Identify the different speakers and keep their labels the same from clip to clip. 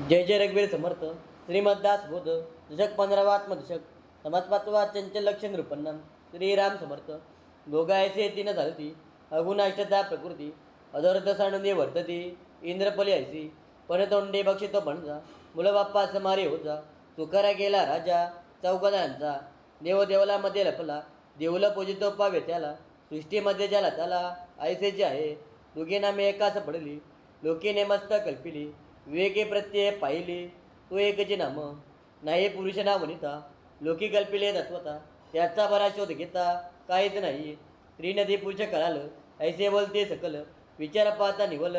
Speaker 1: जय जय रघुवीर समर्थ. श्रीमद्दास बोध दशक पंधरावा आत्मदशक समाज चंचल लक्ष नृपन्नम श्रीराम समर्थ. दोघायसे तीन झालती अगुणाष्टता प्रकृती अधर्थ साणुंदी वर्तती इंद्रपली ऐसी पणतोंडे बक्षितो पणजा मुलबाप्पा समारे होजा तुकारा गेला राजा चौकदांचा देवदेवला मध्ये लपला देऊला पूजितो पावे त्याला सृष्टीमध्ये ज्याला त्याला ऐसेचे आहे. दोघे नामे एकाच पडली लोकीने मस्त कल्पिली. विवेके प्रत्यय पाहिली तो एकचे नाम. नाही पुरुष ना वनिता लोकी कल्पिले तत्वता त्याचा बरा शोध घेता काहीच नाही. स्त्री नदी पुरुष कराल ऐसे बोलते सकल विचार पाहता निवल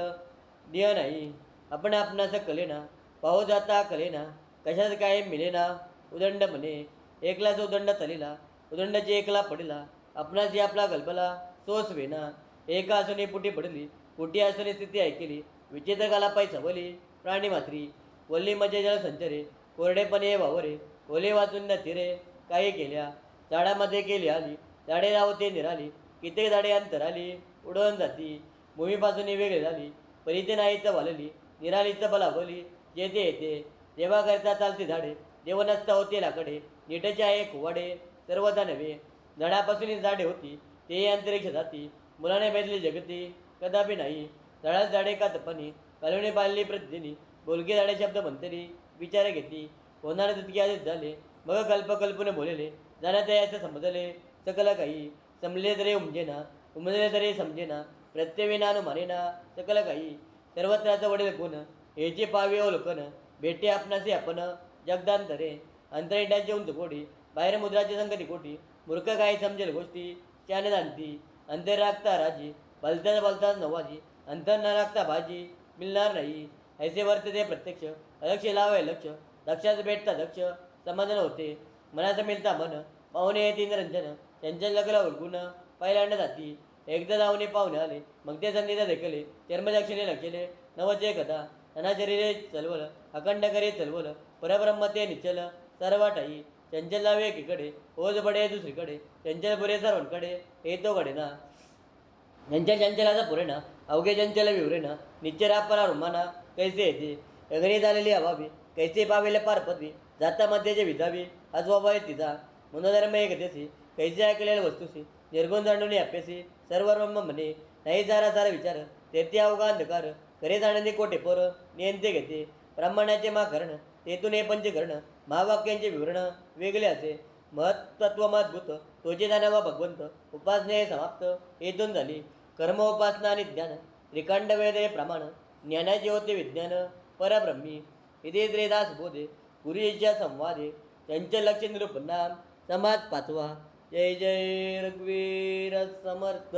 Speaker 1: देह नाही. आपण आपणास कलेना पाहू जाता कलेना कशात काय मिळेना उदंड म्हणे. एकलाच उदंड तलीला उदंडाची एकला पडला आपणाची आपला कल्पला सोस वेना. एका असून पुटी पडली पुटी असून स्थिती ऐकली विचित्र गाला पाय सवली प्राणी मात्री वल्ली मजे जल संचरे कोरडेपणे वावरे ओले वाचून न तिरे काही केल्या झाडामध्ये केली आली झाडे रावते निराली कित्येक झाडे अंतराली उडवून जाती भूमीपासून वेगळी झाली परिते नाहीच वालली निरालीच बलावली जेथे येते देवाकरता चालते झाडे देव होते लाकडे नीटचे आहे कुवाडे सर्वदा नव्हे झाडापासून झाडे होती ते अंतरिक्ष जाती मुलाने बेदली जगती कदापि नाही झाडात झाडे का तपनी कालवणी पाळली प्रतिदिनी. बोलके झाडे शब्द म्हणतरी विचार घेती. होणारे तितके आधीच झाले. मग कल्पकल्पने बोलले. जाण्यात यायचं समजले. सकल काही समले तरी उमजेना. उमजले तरी समजेना. प्रत्यवेना मारेना सकल काही सर्वत्राचं वडील कोण? हेचे पावे अवलोकन भेटे आपणाचे आपण जगदांतरे. अंतरिंडाचे उंच कोटी. बाहेर मुद्राची संगती कोटी. मूर्ख काही समजेल गोष्टी. त्याने जाणती. अंतर राखता राजी. भलताच भलताच नवाजी. अंतर न लागता भाजी मिळणार नाही. ऐसे वर्तते प्रत्यक्ष. अलक्ष लावे लक्ष. लक्षात भेटता दक्ष समाधान होते. मनाचं मिळता मन. पाहुणे येते निरंजन. त्यांच्या लग्न उलगून पहिल्यांदा जाती. एकदा जाऊने पाहुणे आले. मग ते संधीला देखले. चर्मदक्षिणे लक्षले. नवचे कथा. अनाशरीरे चलवल. अखंड करे चलवल. परब्रह्म ते निचल सर्वाटाई. चंचल लावे एकीकडे. ओझ बडे दुसरीकडे. चंचल पुरे सर्वांकडे. येतो कडे ना. यांच्या चंचलाचा पुरेना अवघे चंचल विवरेना निश्चरा परा रुमाना कैसे येते? अग्नी झालेली अभावी कैसे पावेले पारपदवी जाता मध्येचे विधावी आजोबा आहे तिचा मनोधर्म एक देसी कैसे ऐकलेल्या वस्तूसी निर्गुण जाणून अभ्यासी सर्व ब्रह्म म्हणे. नाही सारा सारा विचार तेथे अवघा अंधकार. करे जाणणे कोटे पोर? नियंते घेते. ब्राह्मणाचे मा करण तेथून हे पंचकरण महावाक्यांचे विवरण वेगळे असे. महत्त्व महद्भूत तोचे जाणावा भगवंत. उपासने समाप्त हेतून झाली. कर्म उपासना आणि ज्ञान त्रिकांड वेद प्रमाण ज्ञानाचे होते विज्ञान परब्रह्मी इथे त्रेदास बोधे गुरुजीच्या संवादे त्यांचे लक्ष निरूपणा समाज पाचवा. जय जय रघुवीर समर्थ.